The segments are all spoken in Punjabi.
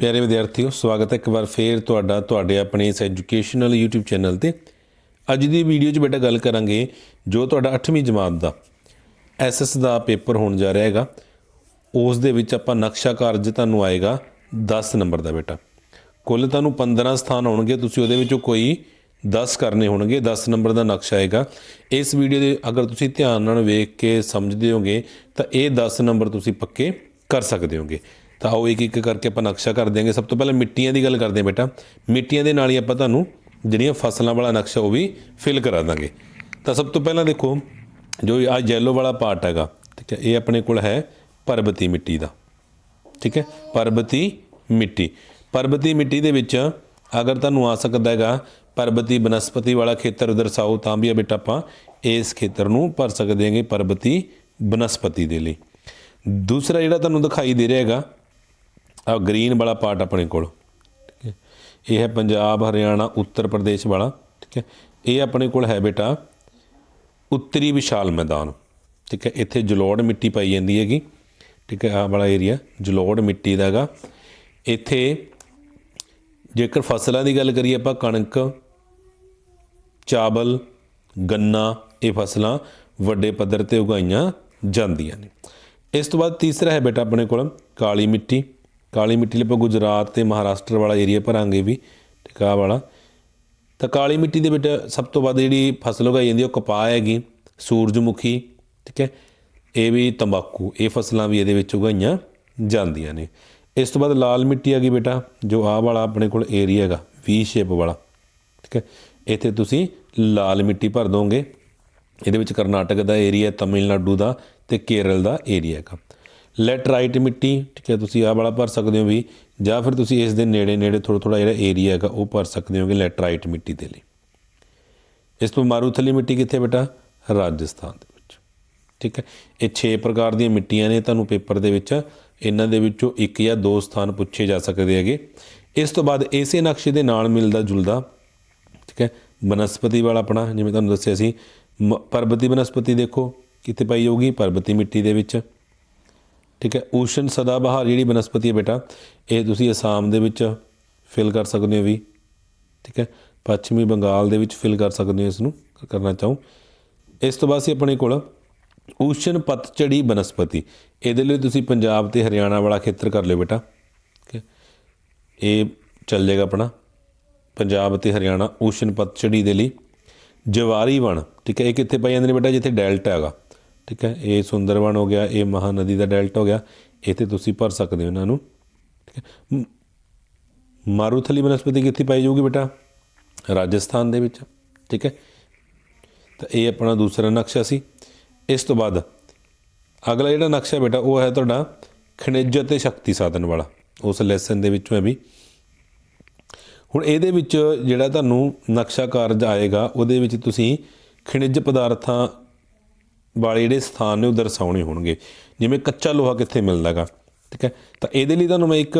ਪਿਆਰੇ ਵਿਦਿਆਰਥੀਓ, ਸਵਾਗਤ ਹੈ ਇੱਕ ਵਾਰ ਫੇਰ ਤੁਹਾਡਾ, ਤੁਹਾਡੇ ਆਪਣੇ ਇਸ ਐਜੂਕੇਸ਼ਨਲ YouTube ਚੈਨਲ ਤੇ। ਅੱਜ ਦੀ ਵੀਡੀਓ 'ਚ ਬੇਟਾ ਗੱਲ ਕਰਾਂਗੇ ਜੋ ਤੁਹਾਡਾ 8ਵੀਂ ਜਮਾਤ ਦਾ ਐਸਐਸ ਦਾ ਪੇਪਰ ਹੋਣ ਜਾ ਰਿਹਾ ਹੈਗਾ। ਉਸ ਦੇ ਵਿੱਚ ਆਪਾਂ ਨਕਸ਼ਾ ਕਾਰਜ ਤੁਹਾਨੂੰ ਆਏਗਾ 10 ਨੰਬਰ ਦਾ ਬੇਟਾ। ਕੁੱਲ ਤੁਹਾਨੂੰ 15 ਸਥਾਨ ਆਉਣਗੇ, ਤੁਸੀਂ ਉਹਦੇ ਵਿੱਚੋਂ ਕੋਈ 10 ਕਰਨੇ ਹੋਣਗੇ 10 ਨੰਬਰ ਦਾ ਨਕਸ਼ਾ ਆਏਗਾ। ਇਸ ਵੀਡੀਓ ਦੇ ਅਗਰ ਤੁਸੀਂ ਧਿਆਨ ਨਾਲ ਵੇਖ ਕੇ ਸਮਝਦੇ ਹੋਗੇ, ਤਾਂ ਇਹ 10 ਨੰਬਰ ਤੁਸੀਂ ਪੱਕੇ ਕਰ ਸਕਦੇ ਹੋਗੇ। ਤਾਂ ਉਹ ਇੱਕ ਇੱਕ ਕਰਕੇ ਆਪਾਂ ਨਕਸ਼ਾ ਕਰ ਦਿਆਂਗੇ। ਸਭ ਤੋਂ ਪਹਿਲਾਂ ਮਿੱਟੀਆਂ ਦੀ ਗੱਲ ਕਰਦੇ ਹਾਂ ਬੇਟਾ। ਮਿੱਟੀਆਂ ਦੇ ਨਾਲ ਹੀ ਆਪਾਂ ਤੁਹਾਨੂੰ ਜਿਹੜੀਆਂ ਫਸਲਾਂ ਵਾਲਾ ਨਕਸ਼ਾ ਉਹ ਵੀ ਫਿਲ ਕਰਾ ਦਾਂਗੇ। ਤਾਂ ਸਭ ਤੋਂ ਪਹਿਲਾਂ ਦੇਖੋ, ਜੋ ਆ ਯੈਲੋ ਵਾਲਾ ਪਾਰਟ ਹੈਗਾ, ਠੀਕ ਹੈ, ਇਹ ਆਪਣੇ ਕੋਲ ਹੈ ਪਰਬਤੀ ਮਿੱਟੀ ਦਾ। ਠੀਕ ਹੈ, ਪਰਬਤੀ ਮਿੱਟੀ। ਪਰਬਤੀ ਮਿੱਟੀ ਦੇ ਵਿੱਚ ਅਗਰ ਤੁਹਾਨੂੰ ਆ ਸਕਦਾ ਹੈਗਾ, ਪਰਬਤੀ ਬਨਸਪਤੀ ਵਾਲਾ ਖੇਤਰ ਦਰਸਾਓ, ਤਾਂ ਵੀ ਆ ਬੇਟਾ ਆਪਾਂ ਇਸ ਖੇਤਰ ਨੂੰ ਭਰ ਸਕਦੇ ਹਾਂਗੇ ਪਰਬਤੀ ਬਨਸਪਤੀ ਦੇ ਲਈ। ਦੂਸਰਾ ਜਿਹੜਾ ਤੁਹਾਨੂੰ ਦਿਖਾਈ ਦੇ ਰਿਹਾ ਹੈਗਾ ਆ ਗ੍ਰੀਨ ਵਾਲਾ ਪਾਰਟ ਆਪਣੇ ਕੋਲ, ਠੀਕ ਹੈ। ਇਹ ਹੈ ਪੰਜਾਬ, ਹਰਿਆਣਾ, ਉੱਤਰ ਪ੍ਰਦੇਸ਼ ਵਾਲਾ, ਠੀਕ ਹੈ। ਇਹ ਆਪਣੇ ਕੋਲ ਹੈ ਬੇਟਾ ਉੱਤਰੀ ਵਿਸ਼ਾਲ ਮੈਦਾਨ, ਠੀਕ ਹੈ। ਇੱਥੇ ਜਲੋੜ ਮਿੱਟੀ ਪਾਈ ਜਾਂਦੀ ਹੈਗੀ, ਠੀਕ ਹੈ। ਆਹ ਵਾਲਾ ਏਰੀਆ ਜਲੋੜ ਮਿੱਟੀ ਦਾ ਹੈਗਾ। ਇੱਥੇ ਜੇਕਰ ਫਸਲਾਂ ਦੀ ਗੱਲ ਕਰੀਏ ਆਪਾਂ, ਕਣਕ, ਚਾਵਲ, ਗੰਨਾ, ਇਹ ਫਸਲਾਂ ਵੱਡੇ ਪੱਧਰ ਤੇ ਉਗਾਈਆਂ ਜਾਂਦੀਆਂ ਨੇ। ਇਸ ਤੋਂ ਬਾਅਦ ਤੀਸਰਾ ਹੈ ਬੇਟਾ ਆਪਣੇ ਕੋਲ ਕਾਲੀ ਮਿੱਟੀ ਕਾਲੀ ਮਿੱਟੀ ਲਈ ਆਪਾਂ ਗੁਜਰਾਤ ਤੇ ਮਹਾਰਾਸ਼ਟਰ ਵਾਲਾ ਏਰੀਆ ਭਰਾਂਗੇ ਵੀ ਠੀਕ ਆ ਆਹ ਵਾਲਾ। ਤਾਂ ਕਾਲੀ ਮਿੱਟੀ ਦੇ ਵਿੱਚ ਸਭ ਤੋਂ ਵੱਧ ਜਿਹੜੀ ਫਸਲ ਉਗਾਈ ਜਾਂਦੀ ਹੈ ਉਹ ਕਪਾਹ ਹੈਗੀ, ਸੂਰਜਮੁਖੀ, ਠੀਕ ਹੈ। ਇਹ ਵੀ ਤੰਬਾਕੂ, ਇਹ ਫਸਲਾਂ ਵੀ ਇਹਦੇ ਵਿੱਚ ਉਗਾਈਆਂ ਜਾਂਦੀਆਂ ਨੇ। ਇਸ ਤੋਂ ਬਾਅਦ ਲਾਲ ਮਿੱਟੀ ਆ ਗਈ ਬੇਟਾ, ਜੋ ਆਹ ਵਾਲਾ ਆਪਣੇ ਕੋਲ ਏਰੀਆ ਹੈਗਾ ਵੀ ਸ਼ੇਪ ਵਾਲਾ, ਠੀਕ ਹੈ। ਇੱਥੇ ਤੁਸੀਂ ਲਾਲ ਮਿੱਟੀ ਭਰ ਦੋਗੇ। ਇਹਦੇ ਵਿੱਚ ਕਰਨਾਟਕ ਦਾ ਏਰੀਆ ਤਮਿਲਨਾਡੂ ਦਾ ਤੇ ਕੇਰਲ ਦਾ ਏਰੀਆ ਹੈਗਾ। ਲੈਟਰਾਈਟ ਮਿੱਟੀ, ਠੀਕ ਹੈ, ਤੁਸੀਂ ਆਹ ਵਾਲਾ ਭਰ ਸਕਦੇ ਹੋ ਵੀ, ਜਾਂ ਫਿਰ ਤੁਸੀਂ ਇਸ ਦੇ ਨੇੜੇ ਨੇੜੇ ਥੋੜਾ ਥੋੜਾ ਜਿਹੜਾ ਏਰੀਆ ਹੈਗਾ, ਉਹ ਭਰ ਸਕਦੇ ਹੋਗੇ ਲੈਟਰਾਈਟ ਮਿੱਟੀ ਦੇ ਲਈ। ਇਸ ਤੋਂ ਮਾਰੂਥਲੀ ਮਿੱਟੀ ਕਿੱਥੇ ਬੇਟਾ? ਰਾਜਸਥਾਨ ਦੇ ਵਿੱਚ। ਠੀਕ ਹੈ, ਇਹ 6 ਪ੍ਰਕਾਰ ਦੀਆਂ ਮਿੱਟੀਆਂ ਨੇ ਤੁਹਾਨੂੰ ਪੇਪਰ ਦੇ ਵਿੱਚ, ਇਹਨਾਂ ਦੇ ਵਿੱਚੋਂ ਇੱਕ ਜਾਂ ਦੋ ਸਥਾਨ ਪੁੱਛੇ ਜਾ ਸਕਦੇ ਹੈਗੇ। ਇਸ ਤੋਂ ਬਾਅਦ ਇਸੇ ਨਕਸ਼ੇ ਦੇ ਨਾਲ ਮਿਲਦਾ ਜੁਲਦਾ, ਠੀਕ ਹੈ, ਬਨਸਪਤੀ ਵਾਲਾ ਆਪਣਾ, ਜਿਵੇਂ ਤੁਹਾਨੂੰ ਦੱਸਿਆ ਸੀ, ਮ- ਪਰਬਤੀ ਬਨਸਪਤੀ ਦੇਖੋ, ਕਿੱਥੇ ਪਾਈ ਜਾਊਗੀ? ਪਰਬਤੀ ਮਿੱਟੀ ਦੇ ਵਿੱਚ। ਠੀਕ ਹੈ, ਊਸ਼ਨ ਸਦਾਬਹਾਰ ਜਿਹੜੀ ਬਨਸਪਤੀ ਹੈ ਬੇਟਾ, ਇਹ ਤੁਸੀਂ ਅਸਾਮ ਦੇ ਵਿੱਚ ਫਿਲ ਕਰ ਸਕਦੇ ਹੋ ਵੀ, ਠੀਕ ਹੈ, ਪੱਛਮੀ ਬੰਗਾਲ ਦੇ ਵਿੱਚ ਫਿਲ ਕਰ ਸਕਦੇ ਹੋ ਇਸ ਨੂੰ ਕਰਨਾ ਚਾਹੋ। ਇਸ ਤੋਂ ਬਾਅਦ ਸੀ ਆਪਣੇ ਕੋਲ ਊਸ਼ਨ ਪਤਝੜੀ ਬਨਸਪਤੀ। ਇਹਦੇ ਲਈ ਤੁਸੀਂ ਪੰਜਾਬ ਤੇ ਹਰਿਆਣਾ ਵਾਲਾ ਖੇਤਰ ਕਰ ਲਿਓ ਬੇਟਾ, ਠੀਕ ਹੈ। ਇਹ ਚੱਲ ਜਾਏਗਾ ਆਪਣਾ, ਪੰਜਾਬ ਤੇ ਹਰਿਆਣਾ ਊਸ਼ਨ ਪਤਝੜੀ ਦੇ ਲਈ ਜਵਾਰੀ ਵਣ ਠੀਕ ਹੈ, ਇਹ ਕਿੱਥੇ ਪਾਈ ਜਾਂਦੇ ਨੇ ਬੇਟਾ? ਜਿੱਥੇ ਡੈਲਟਾ ਹੈਗਾ। ਠੀਕ ਹੈ? ਇਹ ਸੁੰਦਰਵਨ ਹੋ ਗਿਆ, ਇਹ ਮਹਾਨਦੀ ਦਾ ਡੈਲਟਾ ਹੋ ਗਿਆ, ਇੱਥੇ ਤੁਸੀਂ ਭਰ ਸਕਦੇ ਹੋ ਇਹਨਾਂ ਨੂੰ, ਠੀਕ ਹੈ? ਮ- ਮਾਰੂਥਲੀ ਬਨਸਪਤੀ ਕਿੱਥੇ ਪਾਈ ਜਾਊਗੀ ਬੇਟਾ? ਰਾਜਸਥਾਨ ਦੇ ਵਿੱਚ, ਠੀਕ ਹੈ? ਤਾਂ ਇਹ ਆਪਣਾ ਦੂਸਰਾ ਨਕਸ਼ਾ ਸੀ। ਇਸ ਤੋਂ ਬਾਅਦ, ਅਗਲਾ ਜਿਹੜਾ ਨਕਸ਼ਾ ਬੇਟਾ, ਉਹ ਹੈ ਤੁਹਾਡਾ ਖਣਿਜ ਅਤੇ ਸ਼ਕਤੀ ਸਾਧਨ ਵਾਲਾ। ਉਸ ਲੈਸਨ ਦੇ ਵਿੱਚੋਂ ਹੈ ਵੀ। ਹੁਣ ਇਹਦੇ ਵਿੱਚ ਜਿਹੜਾ ਤੁਹਾਨੂੰ ਨਕਸ਼ਾ ਕਾਰਜ ਆਏਗਾ, ਉਹਦੇ ਵਿੱਚ ਤੁਸੀਂ ਖਣਿਜ ਪਦਾਰਥਾਂ ਵਾਲੇ ਜਿਹੜੇ ਸਥਾਨ ਨੇ ਉਹ ਦਰਸਾਉਣੇ ਹੋਣਗੇ। ਜਿਵੇਂ ਕੱਚਾ ਲੋਹਾ ਕਿੱਥੇ ਮਿਲਦਾਗਾ ਠੀਕ ਹੈ? ਤਾਂ ਇਹਦੇ ਲਈ ਤੁਹਾਨੂੰ ਮੈਂ ਇੱਕ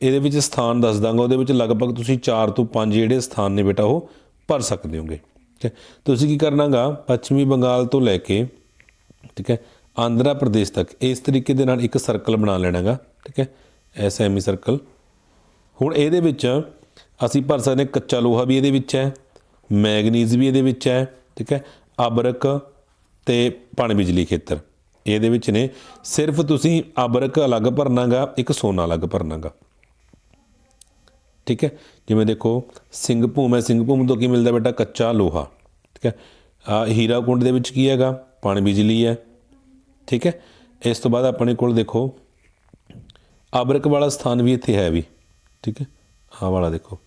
ਇਹਦੇ ਵਿੱਚ ਸਥਾਨ ਦੱਸ ਦਾਂਗਾ, ਉਹਦੇ ਵਿੱਚ ਲਗਭਗ ਤੁਸੀਂ 4 ਤੋਂ 5 ਜਿਹੜੇ ਸਥਾਨ ਨੇ ਬੇਟਾ, ਉਹ ਭਰ ਸਕਦੇ ਹੋਗੇ, ਠੀਕ ਹੈ? ਤੁਸੀਂ ਕੀ ਕਰਨਾਗਾ ਪੱਛਮੀ ਬੰਗਾਲ ਤੋਂ ਲੈ ਕੇ, ਠੀਕ ਹੈ? ਆਂਧਰਾ ਪ੍ਰਦੇਸ਼ ਤੱਕ, ਇਸ ਤਰੀਕੇ ਦੇ ਨਾਲ ਇੱਕ ਸਰਕਲ ਬਣਾ ਲੈਣਾਗਾ ਠੀਕ ਹੈ? ਐਸਾ ਐਮੀ ਸਰਕਲ ਹੁਣ ਇਹਦੇ ਵਿੱਚ ਅਸੀਂ ਭਰ ਸਕਦੇ ਕੱਚਾ ਲੋਹਾ ਵੀ ਇਹਦੇ ਵਿੱਚ ਹੈ ਮੈਗਨੀਜ਼ ਵੀ ਇਹਦੇ ਵਿੱਚ ਹੈ, ਠੀਕ ਹੈ? ਅਬਰਕ ਤੇ ਪਣ ਬਿਜਲੀ ਖੇਤਰ। ਇਹਦੇ ਵਿੱਚ ਨੇ, ਸਿਰਫ ਤੁਸੀਂ ਅਬਰਕ ਅਲੱਗ ਭਰਨਾਗਾ, ਇੱਕ ਸੋਨਾ ਅਲੱਗ ਭਰਨਾਗਾ। ਠੀਕ ਹੈ? ਜਿਵੇਂ ਦੇਖੋ ਸਿੰਘ ਭੂਮ ਹੈ ਸਿੰਘ ਭੂਮ ਤੋਂ ਕੀ ਮਿਲਦਾ ਬੇਟਾ? ਕੱਚਾ ਲੋਹਾ। ਠੀਕ ਹੈ? ਆ ਹੀਰਾ ਕੁੰਡ ਦੇ ਵਿੱਚ ਕੀ ਹੈਗਾ? ਪਣ ਬਿਜਲੀ ਹੈ। ਠੀਕ ਹੈ? ਇਸ ਤੋਂ ਬਾਅਦ ਆਪਣੇ ਕੋਲ ਦੇਖੋ, ਅਬਰਕ ਵਾਲਾ ਸਥਾਨ ਵੀ ਇੱਥੇ ਹੈ ਵੀ। ਠੀਕ ਹੈ? ਆਹ ਵਾਲਾ ਦੇਖੋ।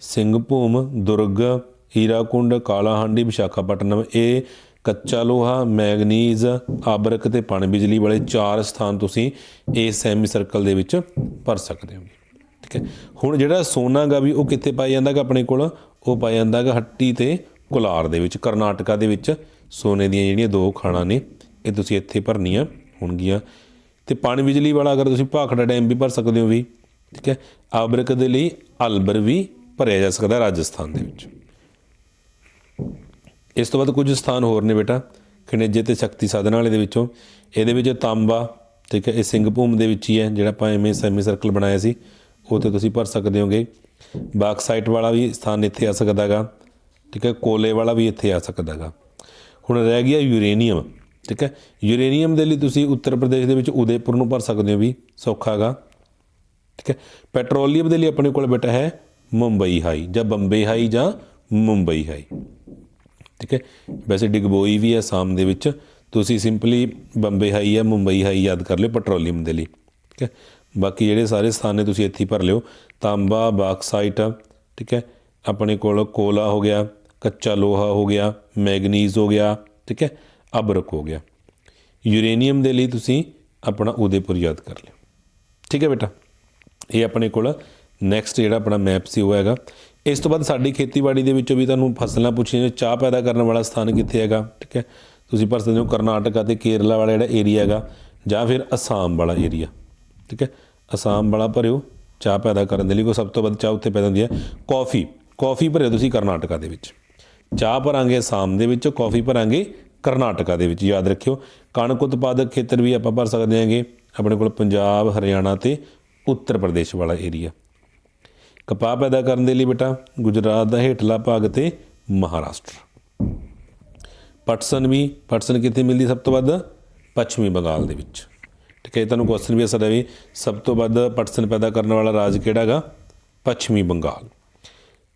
ਸਿੰਘ ਭੂਮ ਦੁਰਗ ਹੀਰਾਕੁੰਡ ਕਾਲਾਹਾਂਡੀ, ਵਿਸ਼ਾਖਾਪਟਨਮ, ਇਹ ਕੱਚਾ ਲੋਹਾ, ਮੈਗਨੀਜ਼, ਆਬਰਕ ਤੇ ਪਣ ਬਿਜਲੀ ਵਾਲੇ ਚਾਰ ਸਥਾਨ ਤੁਸੀਂ ਇਸ ਸੈਮੀ ਸਰਕਲ ਦੇ ਵਿੱਚ ਭਰ ਸਕਦੇ ਹੋ। ਠੀਕ ਹੈ। ਹੁਣ ਜਿਹੜਾ ਸੋਨਾ ਗਾ ਵੀ ਉਹ ਕਿੱਥੇ ਪਾਇਆ ਜਾਂਦਾ ਗਾ ਆਪਣੇ ਕੋਲ? ਉਹ ਪਾਇਆ ਜਾਂਦਾ ਗਾ ਹੱਟੀ ਤੇ ਕੋਲਾਰ ਦੇ ਵਿੱਚ, ਕਰਨਾਟਕਾ ਦੇ ਵਿੱਚ। ਸੋਨੇ ਦੀਆਂ ਜਿਹੜੀਆਂ ਦੋ ਖਾਣਾ ਨੇ, ਇਹ ਤੁਸੀਂ ਇੱਥੇ ਭਰਨੀਆਂ ਹੋਣਗੀਆਂ। ਤੇ ਪਾਣੀ ਬਿਜਲੀ ਵਾਲਾ ਅਗਰ ਤੁਸੀਂ ਭਾਖੜਾ ਡੈਮ ਵੀ ਭਰ ਸਕਦੇ ਹੋ ਵੀ, ਠੀਕ ਹੈ। ਆਬਰਕ ਦੇ ਲਈ ਅਲਬਰ ਵੀ ਭਰਿਆ ਜਾ ਸਕਦਾ ਰਾਜਸਥਾਨ ਦੇ ਵਿੱਚ। ਇਸ ਤੋਂ ਬਾਅਦ ਕੁਝ ਸਥਾਨ ਹੋਰ ਨੇ ਬੇਟਾ, ਖਣਿਜੇ ਤੇ ਸ਼ਕਤੀ ਸਾਧਨ ਵਾਲੇ ਦੇ ਵਿੱਚੋਂ। ਇਹਦੇ ਵਿੱਚ ਤਾਂਬਾ, ਠੀਕ ਹੈ, ਇਹ ਸਿੰਘ ਭੂਮ ਦੇ ਵਿੱਚ ਹੀ ਹੈ, ਜਿਹੜਾ ਆਪਾਂ ਐਵੇਂ ਸੈਮੀ ਸਰਕਲ ਬਣਾਇਆ ਸੀ, ਉਹ ਤੇ ਤੁਸੀਂ ਭਰ ਸਕਦੇ ਹੋਗੇ। ਬਾਕਸਾਈਟ ਵਾਲਾ ਵੀ ਸਥਾਨ ਇੱਥੇ ਆ ਸਕਦਾ ਹੈਗਾ ਠੀਕ ਹੈ, ਕੋਲੇ ਵਾਲਾ ਵੀ ਇੱਥੇ ਆ ਸਕਦਾ ਹੈਗਾ ਹੁਣ ਰਹਿ ਗਿਆ ਯੂਰੇਨੀਅਮ, ਠੀਕ ਹੈ, ਯੂਰੇਨੀਅਮ ਦੇ ਲਈ ਤੁਸੀਂ ਉੱਤਰ ਪ੍ਰਦੇਸ਼ ਦੇ ਵਿੱਚ ਉਦੈਪੁਰ ਨੂੰ ਭਰ ਸਕਦੇ ਹੋ ਵੀ, ਸੌਖਾ ਹੈਗਾ ਠੀਕ ਹੈ। ਪੈਟਰੋਲੀਅਮ ਦੇ ਲਈ ਆਪਣੇ ਕੋਲ ਬੇਟਾ ਹੈ ਮੁੰਬਈ ਹਾਈ, ਜਾਂ ਬੰਬੇ ਹਾਈ ਜਾਂ ਮੁੰਬਈ ਹਾਈ। ਠੀਕ ਹੈ? ਵੈਸੇ ਡਿਗਬੋਈ ਵੀ ਹੈ ਆਸਾਮ ਦੇ ਵਿੱਚ। ਤੁਸੀਂ ਸਿੰਪਲੀ ਬੰਬੇ ਹਾਈ ਜਾਂ ਮੁੰਬਈ ਹਾਈ ਯਾਦ ਕਰ ਲਿਓ ਪੈਟਰੋਲੀਅਮ ਦੇ ਲਈ, ਠੀਕ ਹੈ? ਬਾਕੀ ਜਿਹੜੇ ਸਾਰੇ ਸਥਾਨ ਨੇ ਤੁਸੀਂ ਇੱਥੇ ਭਰ ਲਿਓ। ਤਾਂਬਾ, ਬਾਕਸਾਈਟ, ਠੀਕ ਹੈ? ਆਪਣੇ ਕੋਲ ਕੋਲਾ ਹੋ ਗਿਆ, ਕੱਚਾ ਲੋਹਾ ਹੋ ਗਿਆ, ਮੈਗਨੀਜ਼ ਹੋ ਗਿਆ, ਠੀਕ ਹੈ? ਅਬਰਕ ਹੋ ਗਿਆ। ਯੂਰੇਨੀਅਮ ਦੇ ਲਈ ਤੁਸੀਂ ਆਪਣਾ ਉਦੈਪੁਰ ਯਾਦ ਕਰ ਲਿਓ। ਠੀਕ ਹੈ ਬੇਟਾ? ਇਹ ਆਪਣੇ ਕੋਲ ਨੈਕਸਟ ਜਿਹੜਾ ਆਪਣਾ ਮੈਪ ਸੀ, ਉਹ ਹੈਗਾ ਇਸ ਤੋਂ ਬਾਅਦ ਸਾਡੀ ਖੇਤੀਬਾੜੀ ਦੇ ਵਿੱਚੋਂ ਵੀ ਤੁਹਾਨੂੰ ਫਸਲਾਂ ਪੁੱਛੀਆਂ ਨੇ। ਚਾਹ ਪੈਦਾ ਕਰਨ ਵਾਲਾ ਸਥਾਨ ਕਿੱਥੇ ਹੈਗਾ? ਠੀਕ ਹੈ। ਤੁਸੀਂ ਭਰ ਸਕਦੇ ਹੋ ਕਰਨਾਟਕਾ ਤੇ ਕੇਰਲਾ ਵਾਲਾ ਜਿਹੜਾ ਏਰੀਆ ਹੈਗਾ ਜਾਂ ਫਿਰ ਅਸਾਮ ਵਾਲਾ ਏਰੀਆ ਠੀਕ ਹੈ। ਅਸਾਮ ਵਾਲਾ ਭਰਿਓ, ਚਾਹ ਪੈਦਾ ਕਰਨ ਦੇ ਲਈ ਕੋ ਸਭ ਤੋਂ ਵੱਧ ਚਾਹ ਉੱਥੇ ਪੈਦਾ ਹੁੰਦੀ ਹੈ। ਕਾਫੀ ਕਾਫੀ ਭਰਿਓ ਤੁਸੀਂ ਕਰਨਾਟਕਾ ਦੇ ਵਿੱਚ। ਚਾਹ ਭਰਾਂਗੇ ਅਸਾਮ ਦੇ ਵਿੱਚ, ਕਾਫੀ ਭਰਾਂਗੇ ਕਰਨਾਟਕਾ ਦੇ ਵਿੱਚ। ਯਾਦ ਰੱਖਿਓ, ਕਣਕ ਉਤਪਾਦਕ ਖੇਤਰ ਵੀ ਆਪਾਂ ਭਰ ਸਕਦੇ ਹਾਂਗੇ। ਆਪਣੇ ਕੋਲ ਪੰਜਾਬ, ਹਰਿਆਣਾ ਤੇ ਉੱਤਰ ਪ੍ਰਦੇਸ਼ ਵਾਲਾ ਏਰੀਆ ਕਪਾਹ ਪੈਦਾ ਕਰਨ ਦੇ ਲਈ ਬੇਟਾ ਗੁਜਰਾਤ ਦਾ ਹੇਠਲਾ ਭਾਗ ਤੇ ਮਹਾਰਾਸ਼ਟਰ। ਪਟਸਨ ਵੀ ਪਟਸਨ ਕਿੱਥੇ ਮਿਲਦੀ ਸਭ ਤੋਂ ਵੱਧ? ਪੱਛਮੀ ਬੰਗਾਲ ਦੇ ਵਿੱਚ। ਠੀਕ ਹੈ ਤੁਹਾਨੂੰ ਕੁਐਸਚਨ ਵੀ ਆ ਸਕਦਾ ਵੀ ਸਭ ਤੋਂ ਵੱਧ ਪਟਸਨ ਪੈਦਾ ਕਰਨ ਵਾਲਾ ਰਾਜ ਕਿਹੜਾ ਹੈਗਾ? ਪੱਛਮੀ ਬੰਗਾਲ।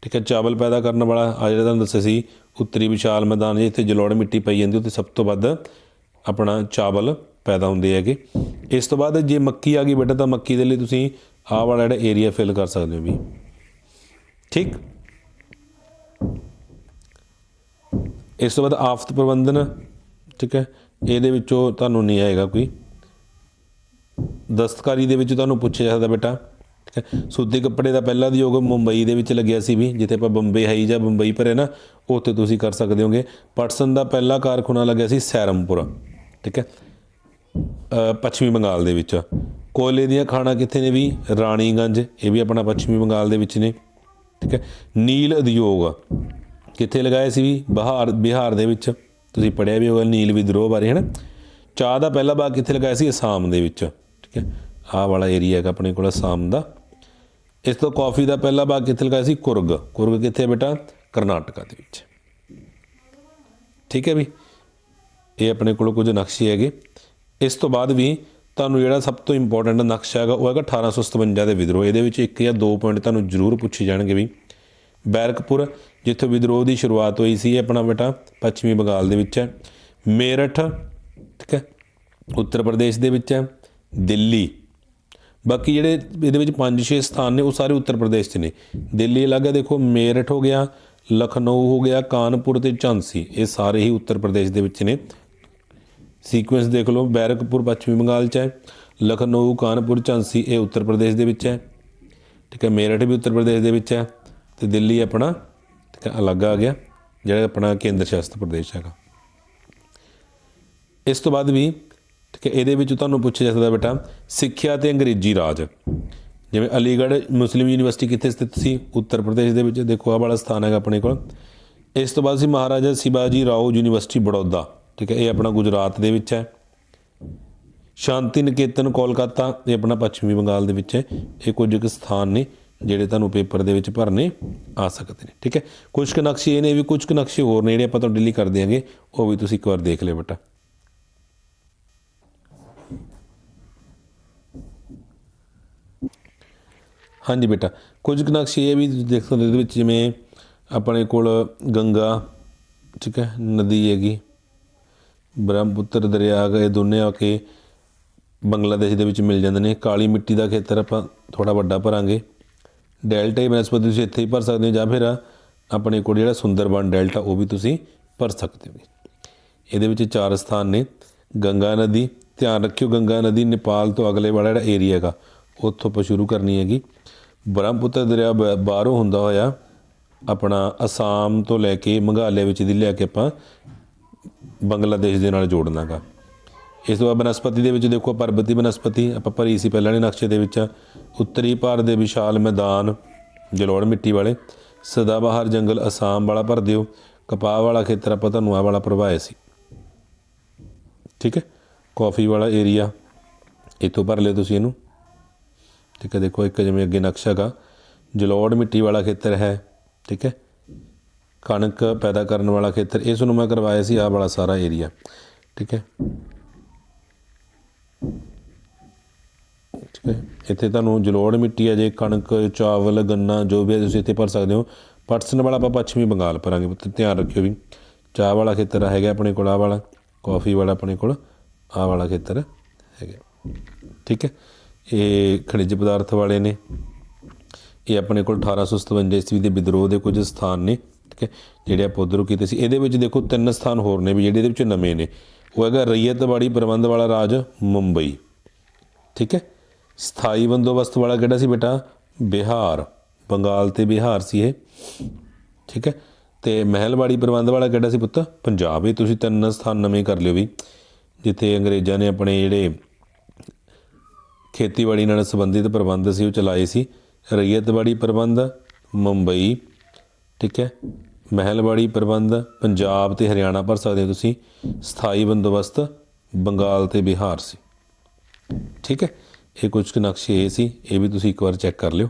ਠੀਕ ਹੈ, ਚਾਵਲ ਪੈਦਾ ਕਰਨ ਵਾਲਾ ਆ ਜਿਹੜਾ ਤੁਹਾਨੂੰ ਦੱਸਿਆ ਸੀ, ਉੱਤਰੀ ਵਿਸ਼ਾਲ ਮੈਦਾਨ ਜਿੱਥੇ ਜਲੋੜ ਮਿੱਟੀ ਪਈ ਜਾਂਦੀ ਉੱਥੇ ਸਭ ਤੋਂ ਵੱਧ ਆਪਣਾ ਚਾਵਲ ਪੈਦਾ ਹੁੰਦੇ ਹੈਗੇ। ਇਸ ਤੋਂ ਬਾਅਦ ਜੇ ਮੱਕੀ ਆ ਗਈ ਬੇਟਾ, ਤਾਂ ਮੱਕੀ ਦੇ ਲਈ ਤੁਸੀਂ ਆਹ ਵਾਲਾ ਜਿਹੜਾ ਏਰੀਆ ਫਿਲ ਕਰ ਸਕਦੇ ਹੋ ਵੀ। ਠੀਕ? ਇਸ ਤੋਂ ਬਾਅਦ ਆਫਤ ਪ੍ਰਬੰਧਨ, ਠੀਕ ਹੈ? ਇਹਦੇ ਵਿੱਚੋਂ ਤੁਹਾਨੂੰ ਨਹੀਂ ਆਏਗਾ ਕੋਈ। ਦਸਤਕਾਰੀ ਦੇ ਵਿੱਚ ਤੁਹਾਨੂੰ ਪੁੱਛਿਆ ਜਾਂਦਾ ਬੇਟਾ, ਠੀਕ ਹੈ? ਸੂਤੀ ਕੱਪੜੇ ਦਾ ਪਹਿਲਾ ਉਦਯੋਗ ਮੁੰਬਈ ਦੇ ਵਿੱਚ ਲੱਗਿਆ ਸੀ ਵੀ, ਜਿੱਥੇ ਆਪਾਂ ਬੰਬੇ ਹਾਈ ਜਾਂ ਬੰਬਈ ਭਰੇ ਨਾ, ਉੱਥੇ ਤੁਸੀਂ ਕਰ ਸਕਦੇ ਹੋਗੇ। ਪਟਸਨ ਦਾ ਪਹਿਲਾ ਕਾਰਖਾਨਾ ਲੱਗਿਆ ਸੀ ਸੈਰਮਪੁਰ, ਠੀਕ ਹੈ? ਪੱਛਮੀ ਬੰਗਾਲ ਦੇ ਵਿੱਚ। ਕੋਇਲੇ ਦੀਆਂ ਖਾਣਾ ਕਿੱਥੇ ਨੇ ਵੀ? ਰਾਣੀਗੰਜ, ਇਹ ਵੀ ਆਪਣਾ ਪੱਛਮੀ ਬੰਗਾਲ ਦੇ ਵਿੱਚ ਨੇ। ਠੀਕ ਹੈ? ਨੀਲ ਉਦਯੋਗ, ਕਿੱਥੇ ਲਗਾਏ ਸੀ? ਵੀ ਬਿਹਾਰ ਬਿਹਾਰ ਦੇ ਵਿੱਚ। ਤੁਸੀਂ ਪੜਿਆ ਵੀ ਹੋਗਾ ਨੀਲ ਵਿਦਰੋਹ ਬਾਰੇ ਹੈ ਨਾ ਚਾਹ ਦਾ ਪਹਿਲਾ ਬਾਗ ਕਿੱਥੇ ਲਗਾਇਆ ਸੀ? ਅਸਾਮ ਦੇ ਵਿੱਚ, ਠੀਕ ਹੈ? ਆਹ ਵਾਲਾ ਏਰੀਆ ਹੈਗਾ ਆਪਣੇ ਕੋਲ, ਅਸਾਮ ਦਾ। ਇਸ ਤੋਂ ਕਾਫੀ ਦਾ ਪਹਿਲਾ ਬਾਗ ਕਿੱਥੇ ਲਗਾਇਆ ਸੀ? ਕੁਰਗ। ਕੁਰਗ ਕਿੱਥੇ ਬੇਟਾ? ਕਰਨਾਟਕਾ ਦੇ ਵਿੱਚ। ਠੀਕ ਹੈ ਵੀ? ਇਹ ਆਪਣੇ ਕੋਲ ਕੁਝ ਨਕਸ਼ੇ ਹੈਗੇ। ਇਸ ਤੋਂ ਬਾਅਦ ਵੀ ਤੁਹਾਨੂੰ ਜਿਹੜਾ ਸਭ ਤੋਂ ਇੰਪੋਰਟੈਂਟ ਨਕਸ਼ਾ ਹੈਗਾ, ਉਹ ਹੈਗਾ 1857 ਦੇ ਵਿਦਰੋਹ। ਇਹਦੇ ਵਿੱਚ ਇੱਕ ਜਾਂ ਦੋ ਪੁਆਇੰਟ ਤੁਹਾਨੂੰ ਜ਼ਰੂਰ ਪੁੱਛੇ ਜਾਣਗੇ ਵੀ ਬੈਰਕਪੁਰ, ਜਿੱਥੋਂ ਵਿਦਰੋਹ ਦੀ ਸ਼ੁਰੂਆਤ ਹੋਈ ਸੀ ਆਪਣਾ ਬੇਟਾ, ਪੱਛਮੀ ਬੰਗਾਲ ਦੇ ਵਿੱਚ ਹੈ। ਮੇਰਠ, ਠੀਕ ਹੈ, ਉੱਤਰ ਪ੍ਰਦੇਸ਼ ਦੇ ਵਿੱਚ ਹੈ, ਦਿੱਲੀ। ਬਾਕੀ ਜਿਹੜੇ ਇਹਦੇ ਵਿੱਚ 5-6 ਸਥਾਨ ਨੇ, ਉਹ ਸਾਰੇ ਉੱਤਰ ਪ੍ਰਦੇਸ਼ 'ਚ ਨੇ। ਦਿੱਲੀ ਅਲੱਗ ਹੈ, ਦੇਖੋ, ਮੇਰਠ ਹੋ ਗਿਆ, ਲਖਨਊ ਹੋ ਗਿਆ, ਕਾਨਪੁਰ ਤੇ ਝਾਂਸੀ, ਇਹ ਸਾਰੇ ਹੀ ਉੱਤਰ ਪ੍ਰਦੇਸ਼ ਦੇ ਵਿੱਚ ਨੇ। ਸੀਕੁਐਂਸ ਦੇਖ ਲਓ, ਬੈਰਕਪੁਰ, ਪੱਛਮੀ ਬੰਗਾਲ 'ਚ ਹੈ, ਲਖਨਊ, ਕਾਨਪੁਰ, ਝਾਂਸੀ, ਇਹ ਉੱਤਰ ਪ੍ਰਦੇਸ਼ ਦੇ ਵਿੱਚ ਹੈ। ਠੀਕ ਹੈ, ਮੇਰਠ ਵੀ ਉੱਤਰ ਪ੍ਰਦੇਸ਼ ਦੇ ਵਿੱਚ ਹੈ ਤੇ ਦਿੱਲੀ ਆਪਣਾ, ਠੀਕ ਹੈ, ਅਲੱਗ ਆ ਗਿਆ, ਜਿਹੜਾ ਆਪਣਾ ਕੇਂਦਰ ਸ਼ਾਸਿਤ ਪ੍ਰਦੇਸ਼ ਹੈਗਾ। ਇਸ ਤੋਂ ਬਾਅਦ ਵੀ, ਠੀਕ ਹੈ, ਇਹਦੇ ਵਿੱਚ ਤੁਹਾਨੂੰ ਪੁੱਛਿਆ ਜਾ ਸਕਦਾ ਬੇਟਾ, ਸਿੱਖਿਆ ਤੇ ਅੰਗਰੇਜ਼ੀ ਰਾਜ। ਜਿਵੇਂ ਅਲੀਗੜ੍ਹ ਮੁਸਲਿਮ ਯੂਨੀਵਰਸਿਟੀ ਕਿੱਥੇ ਸਥਿਤ ਸੀ? ਉੱਤਰ ਪ੍ਰਦੇਸ਼ ਦੇ ਵਿੱਚ, ਦੇਖੋ ਆਹ ਵਾਲਾ ਸਥਾਨ ਹੈਗਾ ਆਪਣੇ ਕੋਲ। ਇਸ ਤੋਂ ਬਾਅਦ ਸੀ ਮਹਾਰਾਜਾ ਸਿਵਾਜੀ ਰਾਓ ਯੂਨੀਵਰਸਿਟੀ ਬੜੌਦਾ। ਠੀਕ ਹੈ, ਇਹ ਆਪਣਾ ਗੁਜਰਾਤ ਦੇ ਵਿੱਚ ਹੈ। ਸ਼ਾਂਤੀ ਨਿਕੇਤਨ ਕੋਲਕਾਤਾ, ਇਹ ਆਪਣਾ ਪੱਛਮੀ ਬੰਗਾਲ ਦੇ ਵਿੱਚ ਹੈ। ਇਹ ਕੁਝ ਕੁ ਸਥਾਨ ਨੇ ਜਿਹੜੇ ਤੁਹਾਨੂੰ ਪੇਪਰ ਦੇ ਵਿੱਚ ਭਰਨੇ ਆ ਸਕਦੇ ਨੇ, ਠੀਕ ਹੈ। ਕੁਝ ਕੁ ਇਹ ਨੇ ਵੀ, ਕੁਝ ਕੁ ਨਕਸ਼ੇ ਹੋਰ ਨੇ ਜਿਹੜੇ ਆਪਾਂ ਤੁਹਾਨੂੰ ਡਿਲੀ ਕਰ ਦਿਆਂਗੇ ਉਹ ਵੀ ਤੁਸੀਂ ਇੱਕ ਵਾਰ ਦੇਖ ਲਿਓ ਬੇਟਾ। ਹਾਂਜੀ ਬੇਟਾ, ਕੁਝ ਕੁ ਨਕਸ਼ੇ ਇਹ ਵੀ ਤੁਸੀਂ ਦੇਖ ਸਕਦੇ ਹੋ, ਇਹਦੇ ਵਿੱਚ ਜਿਵੇਂ ਆਪਣੇ ਕੋਲ ਗੰਗਾ, ਠੀਕ ਹੈ, ਨਦੀ ਹੈਗੀ। ਬ੍ਰਹਮਪੁੱਤਰ ਦਰਿਆ ਇਹ ਦੋਨੇ ਆ ਕੇ ਬੰਗਲਾਦੇਸ਼ ਦੇ ਵਿੱਚ ਮਿਲ ਜਾਂਦੇ ਨੇ। ਕਾਲੀ ਮਿੱਟੀ ਦਾ ਖੇਤਰ ਆਪਾਂ ਥੋੜਾ ਵੱਡਾ ਭਰਾਂਗੇ। ਡੈਲਟਾ ਹੀ ਬਨਸਪਤੀ ਤੁਸੀਂ ਇੱਥੇ ਹੀ ਭਰ ਸਕਦੇ ਹੋ ਜਾਂ ਫਿਰ ਆਪਣੇ ਕੋਲ ਜਿਹੜਾ ਸੁੰਦਰਬਨ ਡੈਲਟਾ ਉਹ ਵੀ ਤੁਸੀਂ ਭਰ ਸਕਦੇ ਹੋ। ਇਹਦੇ ਵਿੱਚ ਚਾਰ ਸਥਾਨ ਨੇ। ਗੰਗਾ ਨਦੀ, ਧਿਆਨ ਰੱਖਿਓ ਗੰਗਾ ਨਦੀ ਨੇਪਾਲ ਤੋਂ ਅਗਲੇ ਵਾਲਾ ਜਿਹੜਾ ਏਰੀਆ ਹੈਗਾ, ਉੱਥੋਂ ਆਪਾਂ ਸ਼ੁਰੂ ਕਰਨੀ ਹੈਗੀ। ਬ੍ਰਹਮਪੁੱਤਰ ਦਰਿਆ ਬ- ਬਾਹਰੋਂ ਹੁੰਦਾ ਹੋਇਆ ਆਪਣਾ ਅਸਾਮ ਤੋਂ ਲੈ ਕੇ ਮੰਗਾਲਿਆ ਵਿੱਚ ਦੀ ਲਿਆ ਕੇ ਆਪਾਂ ਬੰਗਲਾਦੇਸ਼ ਦੇ ਨਾਲ ਜੋੜਨਾਗਾ ਇਸ ਤੋਂ ਬਾਅਦ ਬਨਸਪਤੀ ਦੇ ਵਿੱਚ ਦੇਖੋ, ਪਰਬਤੀ ਬਨਸਪਤੀ, ਆਪਾਂ ਭਰੀ ਸੀ ਪਹਿਲਾਂ ਨੇ ਨਕਸ਼ੇ ਦੇ ਵਿੱਚ। ਉੱਤਰੀ ਭਾਰਤ ਦੇ ਵਿਸ਼ਾਲ ਮੈਦਾਨ, ਜਲੋੜ ਮਿੱਟੀ ਵਾਲੇ। ਸਦਾਬਹਾਰ ਜੰਗਲ ਅਸਾਮ ਵਾਲਾ ਭਰ ਦਿਓ। ਕਪਾਹ ਵਾਲਾ ਖੇਤਰ ਆਪਾਂ ਤੁਹਾਨੂੰ ਆਹ ਵਾਲਾ ਭਰਵਾਇਆ ਸੀ। ਠੀਕ ਹੈ? ਕਾਫੀ ਵਾਲਾ ਏਰੀਆ, ਇੱਥੋਂ ਭਰ ਲਿਓ ਤੁਸੀਂ ਇਹਨੂੰ। ਠੀਕ ਹੈ, ਦੇਖੋ ਇੱਕ ਜਿਵੇਂ ਅੱਗੇ ਨਕਸ਼ਾ ਗਾ। ਜਲੋੜ ਮਿੱਟੀ ਵਾਲਾ ਖੇਤਰ ਹੈ। ਠੀਕ ਹੈ? ਕਣਕ ਪੈਦਾ ਕਰਨ ਵਾਲਾ ਖੇਤਰ, ਇਸ ਨੂੰ ਮੈਂ ਕਰਵਾਇਆ ਸੀ, ਆਹ ਵਾਲਾ ਸਾਰਾ ਏਰੀਆ ਠੀਕ ਹੈ? ਠੀਕ ਹੈ? ਇੱਥੇ ਤੁਹਾਨੂੰ ਜਲੋੜ ਮਿੱਟੀ ਹੈ ਜੇ, ਕਣਕ, ਚਾਵਲ, ਗੰਨਾ, ਜੋ ਵੀ ਹੈ ਤੁਸੀਂ ਇੱਥੇ ਭਰ ਸਕਦੇ ਹੋ। ਪਟਸਨ ਵਾਲਾ ਆਪਾਂ ਪੱਛਮੀ ਬੰਗਾਲ ਭਰਾਂਗੇ, ਪੁੱਤ, ਧਿਆਨ ਰੱਖਿਓ ਵੀ। ਚਾਹ ਵਾਲਾ ਖੇਤਰ ਹੈਗਾ ਆਪਣੇ ਕੋਲ, ਆਹ ਵਾਲਾ। ਕਾਫੀ ਵਾਲਾ ਆਪਣੇ ਕੋਲ, ਆਹ ਵਾਲਾ ਖੇਤਰ ਹੈਗਾ। ਠੀਕ ਹੈ? ਇਹ ਖਣਿਜ ਪਦਾਰਥ ਵਾਲੇ ਨੇ। ਇਹ ਆਪਣੇ ਕੋਲ 1857 ਈਸਵੀ ਦੇ ਵਿਦਰੋਹ ਦੇ ਕੁਝ ਸਥਾਨ ਨੇ। ਠੀਕ ਹੈ ਜਿਹੜੇ ਆਪਾਂ ਉੱਧਰੋਂ ਕੀਤੇ ਸੀ, ਇਹਦੇ ਵਿੱਚ ਦੇਖੋ ਤਿੰਨ ਸਥਾਨ ਹੋਰ ਨੇ ਵੀ ਜਿਹੜੇ ਇਹਦੇ ਵਿੱਚ ਨਵੇਂ ਨੇ। ਉਹ ਹੈਗਾ ਰਈਅਤਵਾੜੀ ਪ੍ਰਬੰਧ ਵਾਲਾ ਰਾਜ, ਮੁੰਬਈ। ਠੀਕ ਹੈ? ਸਥਾਈ ਬੰਦੋਬਸਤ ਵਾਲਾ ਕਿਹੜਾ ਸੀ ਬੇਟਾ? ਬਿਹਾਰ। ਬੰਗਾਲ ਤੇ ਬਿਹਾਰ ਸੀ ਇਹ। ਠੀਕ ਹੈ? ਤੇ ਮਹਿਲਵਾੜੀ ਪ੍ਰਬੰਧ ਵਾਲਾ ਕਿਹੜਾ ਸੀ ਪੁੱਤ? ਪੰਜਾਬ। ਇਹ ਤੁਸੀਂ ਤਿੰਨ ਸਥਾਨ ਨਵੇਂ ਕਰ ਲਿਓ ਵੀ। ਜਿੱਥੇ ਅੰਗਰੇਜ਼ਾਂ ਨੇ ਆਪਣੇ ਜਿਹੜੇ ਖੇਤੀਬਾੜੀ ਨਾਲ ਸੰਬੰਧਿਤ ਪ੍ਰਬੰਧ ਸੀ, ਉਹ ਚਲਾਏ ਸੀ। ਰਈਅਤਵਾੜੀ ਪ੍ਰਬੰਧ, ਮੁੰਬਈ। ਠੀਕ ਹੈ? ਮਹਿਲਵਾੜੀ ਪ੍ਰਬੰਧ, ਪੰਜਾਬ ਤੇ ਹਰਿਆਣਾ ਭਰ ਸਕਦੇ ਹੋ ਤੁਸੀਂ। ਸਥਾਈ ਬੰਦੋਬਸਤ ਬੰਗਾਲ ਤੇ ਬਿਹਾਰ ਸੀ। ਠੀਕ ਹੈ? ਇਹ ਕੁਝ ਕੁ ਨਕਸ਼ੇ ਇਹ ਸੀ। ਇਹ ਵੀ ਤੁਸੀਂ ਇੱਕ ਵਾਰ ਚੈੱਕ ਕਰ ਲਿਓ।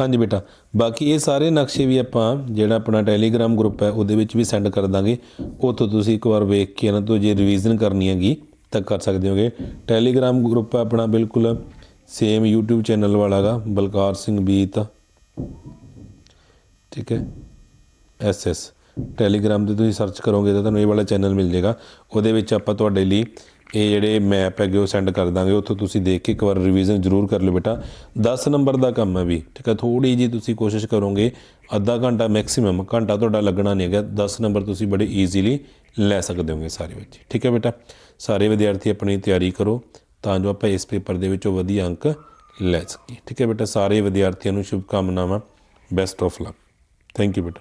ਹਾਂਜੀ ਬੇਟਾ, ਬਾਕੀ ਇਹ ਸਾਰੇ ਨਕਸ਼ੇ ਵੀ ਆਪਾਂ ਜਿਹੜਾ ਆਪਣਾ ਟੈਲੀਗ੍ਰਾਮ ਗਰੁੱਪ ਹੈ, ਉਹਦੇ ਵਿੱਚ ਵੀ ਸੈਂਡ ਕਰ ਦਾਂਗੇ। ਉੱਥੋਂ ਤੁਸੀਂ ਇੱਕ ਵਾਰ ਵੇਖ ਕੇ ਇਹਨਾਂ ਤੋਂ ਜੇ ਰਿਵੀਜ਼ਨ ਕਰਨੀ ਹੈਗੀ, ਤਾਂ ਕਰ ਸਕਦੇ ਹੋਗੇ। ਟੈਲੀਗ੍ਰਾਮ ਗਰੁੱਪ ਹੈ ਆਪਣਾ ਬਿਲਕੁਲ ਸੇਮ YouTube ਚੈਨਲ ਵਾਲਾ ਗਾ ਬਲਕਾਰ ਸਿੰਘ ਬੀਤ। ਠੀਕ ਹੈ? ਐਸ ਐਸ ਟੈਲੀਗ੍ਰਾਮ ਤੇ ਤੁਸੀਂ ਸਰਚ ਕਰੋਗੇ ਤਾਂ ਤੁਹਾਨੂੰ ਇਹ ਵਾਲਾ ਚੈਨਲ ਮਿਲ ਜਾਏਗਾ। ਉਹਦੇ ਵਿੱਚ ਆਪਾਂ ਤੁਹਾਡੇ ਲਈ ਇਹ ਜਿਹੜੇ ਮੈਪ ਹੈਗੇ ਉਹ ਸੈਂਡ ਕਰ ਦਾਂਗੇ। ਉੱਥੋਂ ਤੁਸੀਂ ਦੇਖ ਕੇ ਇੱਕ ਵਾਰ ਰਿਵੀਜ਼ਨ ਜ਼ਰੂਰ ਕਰ ਲਿਓ ਬੇਟਾ। 10 ਨੰਬਰ ਦਾ ਕੰਮ ਹੈ ਵੀ, ਠੀਕ ਹੈ? ਥੋੜੀ ਜੀ ਤੁਸੀਂ ਕੋਸ਼ਿਸ਼ ਕਰੋਗੇ, ਅੱਧਾ ਘੰਟਾ ਮੈਕਸਿਮਮ ਘੰਟਾ ਤੁਹਾਡਾ ਲੱਗਣਾ ਨਹੀਂ ਹੈਗਾ। 10 ਨੰਬਰ ਤੁਸੀਂ ਬੜੇ ਈਜ਼ੀਲੀ ਲੈ ਸਕਦੇ ਹੋਗੇ ਸਾਰੇ ਵਿੱਚ। ਠੀਕ ਹੈ ਬੇਟਾ? ਸਾਰੇ ਵਿਦਿਆਰਥੀ ਆਪਣੀ ਤਿਆਰੀ ਕਰੋ। ਤਾਂ ਜੋ ਆਪਾਂ ਇਸ ਪੇਪਰ ਦੇ ਵਿੱਚੋਂ ਵਧੀਆ ਅੰਕ ਲੈ ਸਕੀਏ। ਠੀਕ ਹੈ ਬੇਟਾ, ਸਾਰੇ ਵਿਦਿਆਰਥੀਆਂ ਨੂੰ ਸ਼ੁਭ ਕਾਮਨਾਵਾਂ best of luck thank you ਬੇਟਾ।